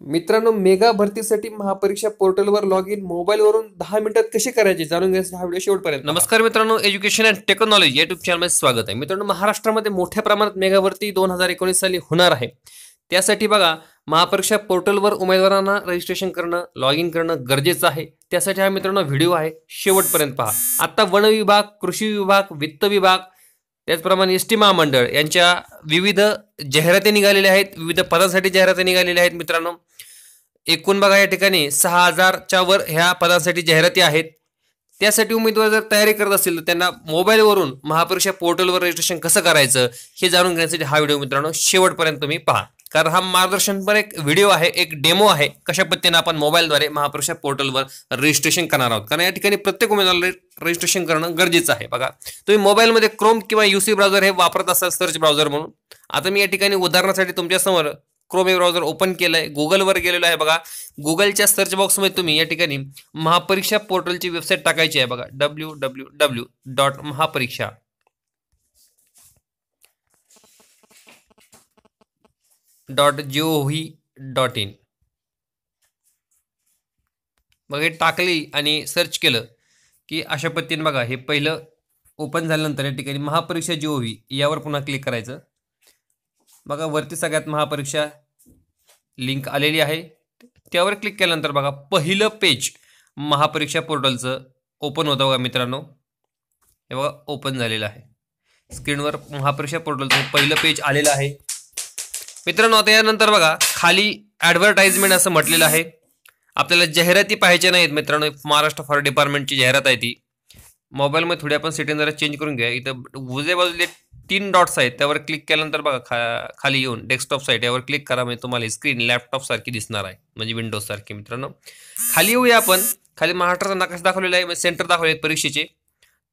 मित्रांनो मेगा भरतीसाठी महापरीक्षा पोर्टलवर लॉग इन मोबाईलवरून दहा मिनिटात कसे करायचे जाणून घ्यायचं हा व्हिडिओ शेवटपर्यंत नमस्कार मित्रांनो एज्युकेशन अँड टेक्नॉलॉजी युट्यूब चॅनलमध्ये स्वागत आहे. मित्रांनो महाराष्ट्रामध्ये मोठ्या प्रमाणात मेगा भरती दोन हजार एकोणीस साली होणार आहे. त्यासाठी बघा महापरीक्षा पोर्टलवर उमेदवारांना रजिस्ट्रेशन करणं लॉग इन करणं गरजेचं आहे. त्यासाठी हा मित्रांनो व्हिडिओ आहे. शेवटपर्यंत पहा. आता वन विभाग कृषी विभाग वित्त विभाग त्याचप्रमाणे एस टी महामंडळ यांच्या विविध जाहिराती निघालेल्या आहेत विविध पदांसाठी जाहिराती निघालेल्या आहेत मित्रांनो. एकूण बघा या ठिकाणी सहा हजारच्या वर ह्या पदांसाठी जाहिराती आहेत. त्यासाठी उमेदवार जर तयारी करत असतील तर त्यांना मोबाईलवरून महापरीक्षा पोर्टलवर रजिस्ट्रेशन कसं करायचं हे जाणून घेण्यासाठी हा व्हिडिओ मित्रांनो शेवटपर्यंत तुम्ही पहा. कारण हा मार्गदर्शनपर एक व्हिडिओ आहे एक डेमो आहे. कशा पद्धतीने आपण मोबाईलद्वारे महापरीक्षा पोर्टलवर रजिस्ट्रेशन करणार आहोत? कारण या ठिकाणी प्रत्येक उमेदवाराला रजिस्ट्रेशन करणं गरजेचं आहे. बघा तुम्ही मोबाईलमध्ये क्रोम किंवा युसी ब्राउझर हे वापरत असाल सर्च ब्राउझर म्हणून. आता मी या ठिकाणी उदाहरणासाठी तुमच्यासमोर क्रोम हे ब्राउझर ओपन केलं आहे गुगलवर गेलेलो आहे बघा. गुगलच्या सर्च बॉक्समध्ये तुम्ही या ठिकाणी महापरीक्षा पोर्टलची वेबसाईट टाकायची आहे बघा. W W W dot Mahapariksha dot G O V dot in. बघा हे टाकली आणि सर्च केलं की अशा पद्धतीने बघा हे पहिलं ओपन झाल्यानंतर या ठिकाणी महापरीक्षा जी ओ व्ही यावर पुन्हा क्लिक करायचं. बघा वरती सगळ्यात महापरीक्षा लिंक आलेली आहे. त्यावर क्लिक केल्यानंतर बघा पहिलं पेज महापरीक्षा पोर्टलचं ओपन होतं बघा मित्रांनो. हे बघा ओपन झालेलं आहे. स्क्रीनवर महापरीक्षा पोर्टलचं पहिलं पेज आलेलं आहे. मित्रांनो आता यानंतर बघा खाली ॲडव्हर्टाइजमेंट असं म्हटलेलं आहे. आपल्याला जाहिराती पाहिजे नाहीत मित्रांनो महाराष्ट्र फॉर डिपार्टमेंटची जाहिरात आहे ती. मोबाईलमध्ये थोडी आपण सेटिंग जरा चेंज करून घ्या. इथं उजव्या बाजूले तीन डॉट्स आहेत. त्यावर क्लिक केल्यानंतर बघा खा खाली येऊन डेस्कटॉप साईट यावर क्लिक करा. म्हणजे तुम्हाला स्क्रीन लॅपटॉप सारखी दिसणार आहे. म्हणजे विंडोज सारखी मित्रांनो. खाली येऊया आपण. खाली महाराष्ट्राचा नकाश दाखवलेला आहे. म्हणजे सेंटर दाखवले आहेत परीक्षेचे.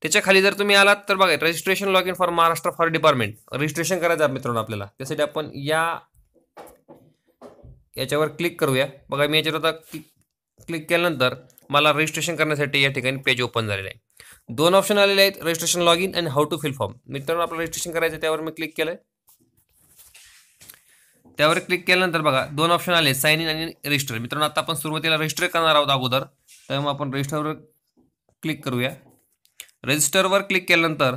त्याच्याखाली जर तुम्ही आलात तर बघा registration log in for Maharashtra for department registration करायचं आहे मित्रांनो आपल्याला. त्यासाठी आपण या याच्यावर क्लिक करूया. बघा मी याच्यावर आता क्लिक केल्यानंतर मला रजिस्ट्रेशन करण्यासाठी या ठिकाणी पेज ओपन झालेलं आहे. दोन ऑप्शन आलेले आहेत रजिस्ट्रेशन लॉग इन आणि हाऊ टू फिल फॉर्म मित्रांनो आपलं रजिस्ट्रेशन करायचं त्यावर मी क्लिक केलं त्यावर क्लिक केल्यानंतर बघा दोन ऑप्शन आले साइन इन आणि रजिस्टर मित्रांनो आता आपण सुरुवातीला रजिस्टर करणार आहोत अगोदर. त्यामुळे आपण रजिस्टरवर क्लिक करूया. रजिस्टरवर क्लिक केल्यानंतर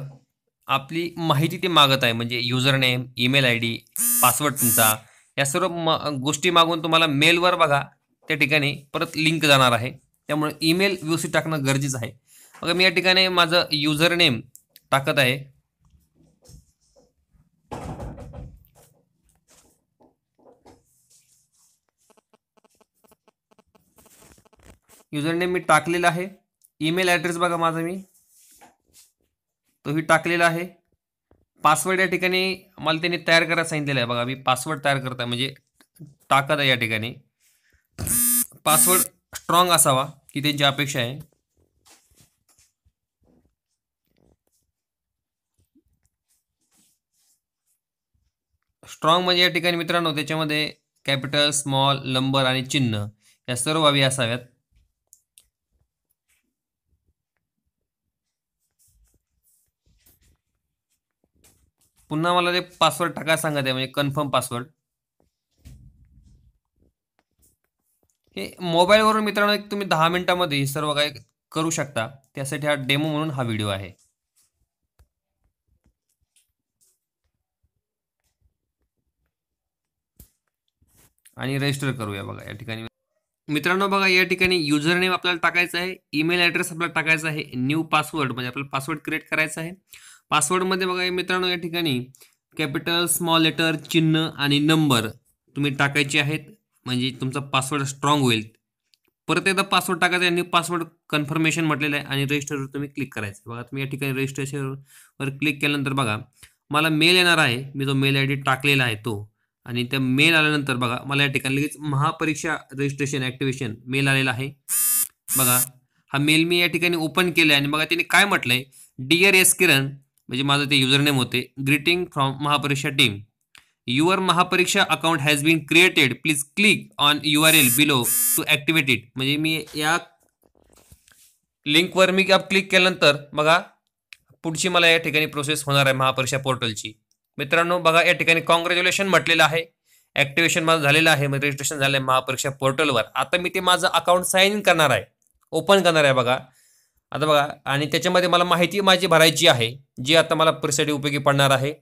आपली माहिती ते मागत आहे. म्हणजे user name email I D password तुमचा या सर्व म गोष्टी मागून तुम्हाला मेलवर बघा. त्या ठिकाणी परत लिंक जाणार आहे. त्यामुळे ईमेल व्यवस्थित टाकणं गरजेचं आहे. बघा मी या ठिकाणी माझं युजर नेम टाकत आहे. युजर नेम मी टाकलेला आहे. ईमेल ॲड्रेस बघा माझा मी. तोही टाकलेला आहे. पासवर्ड या ठिकाणी मला त्यांनी तयार करायला सांगितलेलं आहे. बघा मी पासवर्ड तयार करत आहे म्हणजे टाकत आहे या ठिकाणी. पासवर्ड स्ट्रॉंग असावा की त्यांची अपेक्षा आहे. स्ट्रॉंग म्हणजे या ठिकाणी मित्रांनो त्याच्यामध्ये कॅपिटल स्मॉल नंबर आणि चिन्ह या सर्व बाबी असाव्यात. पुन्हा मला ते पासवर्ड टाकायला सांगत आहे म्हणजे कन्फर्म पासवर्ड हे मोबाईलवरून मित्रांनो एक तुम्ही दहा मिनिटामध्ये सर्व काही करू शकता. त्यासाठी हा डेमो म्हणून हा व्हिडिओ आहे. आणि रजिस्टर करूया बघा या ठिकाणी. मित्रांनो बघा या ठिकाणी युजर नेम आपल्याला टाकायचं आहे ईमेल ॲड्रेस आपल्याला टाकायचा आहे न्यू पासवर्ड म्हणजे आपल्याला पासवर्ड क्रिएट करायचा आहे. पासवर्डमध्ये बघा मित्रांनो या ठिकाणी कॅपिटल स्मॉल लेटर चिन्ह आणि नंबर तुम्ही टाकायचे आहेत. म्हणजे तुमचा पासवर्ड स्ट्रॉंग होईल. परत एकदा पासवर्ड टाकायचा आहे पासवर्ड कन्फर्मेशन म्हटलेलं आहे आणि रजिस्टरवर तुम्ही क्लिक करायचं बघा तुम्ही या ठिकाणी रजिस्ट्रेशनवर क्लिक केल्यानंतर बघा मला मेल येणार आहे. मी जो मेल आय डी टाकलेला आहे तो. आणि त्या मेल आल्यानंतर बघा मला या ठिकाणी लगेच महापरीक्षा रजिस्ट्रेशन ॲक्टिवेशन मेल आलेला आहे. बघा हा मेल मी या ठिकाणी ओपन केला आहे आणि बघा त्यांनी काय म्हटलंय? डिअर एस किरण म्हणजे माझं ते युजरनेम होते. Greeting from Mahapariksha team your Mahapariksha account has been created please click on U R L below to activate it म्हणजे मी या लिंकवर मी क्लिक केल्यानंतर बघा पुढची मला या ठिकाणी प्रोसेस होणार आहे महापरीक्षा पोर्टलची मित्रांनो बघा या ठिकाणी कॉंग्रॅच्युलेशन म्हटलेलं आहे. ॲक्टिवेशन माझं झालेलं आहे. म्हणजे रजिस्ट्रेशन झालं आहे महापरीक्षा पोर्टलवर आता मी ते माझं अकाउंट साईन करणार आहे. ओपन करणार आहे बघा. आता बघा आणि त्याच्यामध्ये मला माहिती माझी भरायची आहे जी आता मला प्रिसाठी उपयोगी पडणार आहे.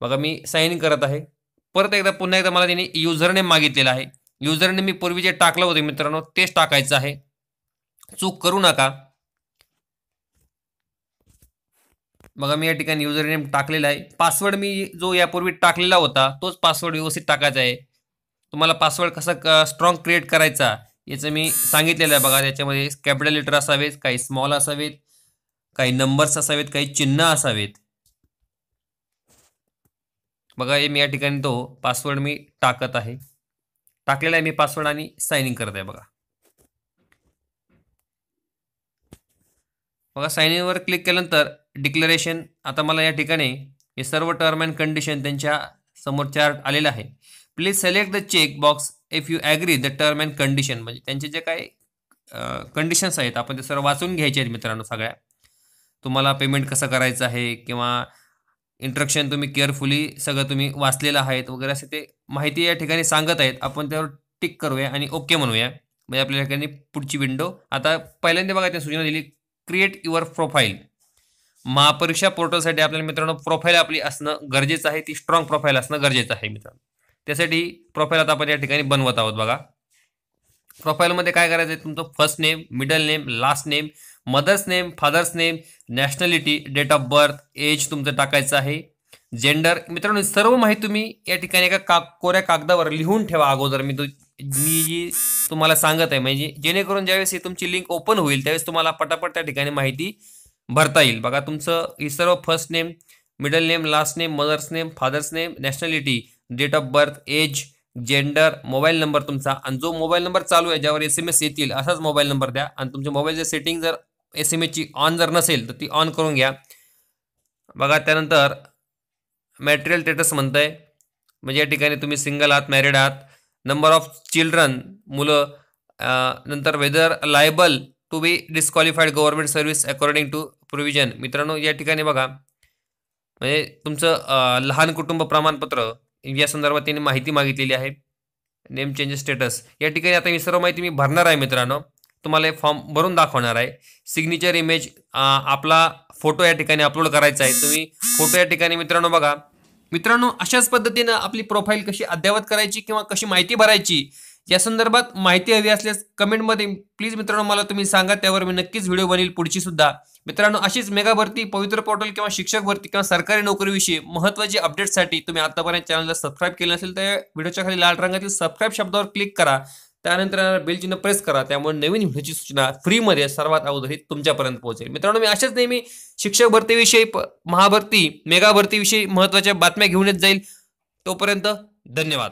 बघा मी साईन इन करत आहे. परत एकदा पुन्हा एकदा मला त्याने युजर मागितलेलं मागितलेला आहे. युजरने मी पूर्वी जे टाकलं होतं मित्रांनो तेच टाकायचं आहे. चूक करू नका. बघा मी या ठिकाणी युजर नेम टाकलेला आहे. पासवर्ड मी जो यापूर्वी टाकलेला होता तोच पासवर्ड व्यवस्थित टाकायचा आहे. तुम्हाला पासवर्ड कसा स्ट्रॉंग क्रिएट करायचा याचं मी सांगितलेलं आहे बघा त्याच्यामध्ये कॅपिटल लेटर असावेत काही स्मॉल असावेत काही नंबर्स असावेत काही चिन्ह असावेत. बघा हे मी या ठिकाणी तो पासवर्ड मी टाकत आहे. टाकलेला आहे मी पासवर्ड आणि साइन इन करत आहे बघा. बघा सायनिंगवर इनवर क्लिक केल्यानंतर डिक्लरेशन आता मला या ठिकाणी हे सर्व टर्म अँड कंडिशन त्यांच्यासमोर चार्ट आलेलं आहे. Please select the check box if you agree the term and condition म्हणजे त्यांचे जे काही कंडिशन्स आहेत आपण ते सर्व वाचून घ्यायचे आहेत मित्रांनो सगळ्या. तुम्हाला पेमेंट कसं करायचं आहे किंवा इंट्रक्शन तुम्ही केअरफुली सगळं तुम्ही वाचलेलं आहेत वगैरे असे ते माहिती या ठिकाणी सांगत आहेत. आपण त्यावर टिक करूया आणि ओके म्हणूया. म्हणजे आपल्या ठिकाणी पुढची विंडो आता पहिल्यांदा बघा त्या सूचना दिली क्रिएट युअर प्रोफाईल महापरीक्षा पोर्टलसाठी आपल्याला मित्रांनो प्रोफाईल आपली असणं गरजेचं आहे ती स्ट्रॉंग प्रोफाईल असणं गरजेचं आहे मित्रांनो. त्यासाठी प्रोफाईल आता आपण या ठिकाणी बनवत आहोत बघा. प्रोफाईलमध्ये काय करायचं आहे तुमचं first name middle name last name mother's name father's name nationality date of birth age तुमचं टाकायचं आहे. जेंडर मित्रांनो सर्व माहिती तुम्ही या ठिकाणी एका का कोऱ्या कागदावर लिहून ठेवा अगोदर. मी तो मी जी तुम्हाला सांगत आहे म्हणजे जेणेकरून ज्यावेळेस ही तुमची लिंक ओपन होईल त्यावेळेस तुम्हाला पटापट त्या ठिकाणी माहिती भरता येईल. बघा तुमचं ही सर्व first name middle name last name mother's name father's name nationality date of birth age gender mobile number तुमचा. आणि जो मोबाईल नंबर चालू आहे ज्यावर एस एम एस येतील असाच मोबाईल नंबर द्या. आणि तुमच्या मोबाईलची सेटिंग जर एस एम एसची ऑन जर नसेल तर ती ऑन करून घ्या. बघा त्यानंतर मॅटेरियल स्टेटस म्हणतं आहे म्हणजे या ठिकाणी तुम्ही सिंगल आहात मॅरिड आहात. नंबर ऑफ चिल्ड्रन मुलं नंतर whether liable to be disqualified government service according to provision मित्रांनो या ठिकाणी बघा. म्हणजे तुमचं लहान कुटुंब प्रमाणपत्र या संदर्भात त्यांनी माहिती मागितलेली आहे. नेम चेंजेस स्टेटस या ठिकाणी आता मी सर्व माहिती मी भरणार आहे मित्रांनो. तुम्हाला हे फॉर्म भरून दाखवणार आहे. सिग्नेचर इमेज आपला फोटो या ठिकाणी अपलोड करायचा आहे. तुम्ही फोटो या ठिकाणी मित्रांनो बघा. मित्रांनो अशाच पद्धतीनं आपली प्रोफाईल कशी अद्ययावत करायची किंवा कशी माहिती भरायची या संदर्भात माहिती हवी असल्यास कमेंटमध्ये प्लीज मित्रांनो मला तुम्ही सांगा त्यावर मी नक्कीच व्हिडिओ बनईल पुढची सुद्धा. मित्रांनो अशीच मेगा भरती पवित्र पोर्टल किंवा शिक्षक भरती किंवा सरकारी नोकरीविषयी महत्त्वाची अपडेटसाठी तुम्ही आतापर्यंत चॅनलला सबस्क्राईब केलं नसेल तर व्हिडिओच्या खाली लाल रंगातील सबस्क्राईब शब्दावर क्लिक करा. त्यानंतर बेल चिन्ह प्रेस करा त्यामुळे नवीन व्हिडिओची सूचना फ्रीमध्ये सर्वात अगोदर तुमच्यापर्यंत पोहोचेल. मित्रांनो मी अशाच नेहमी शिक्षक भरतीविषयी महाभरती मेगा भरतीविषयी महत्त्वाच्या बातम्या घेऊन येत जाईल. तोपर्यंत धन्यवाद.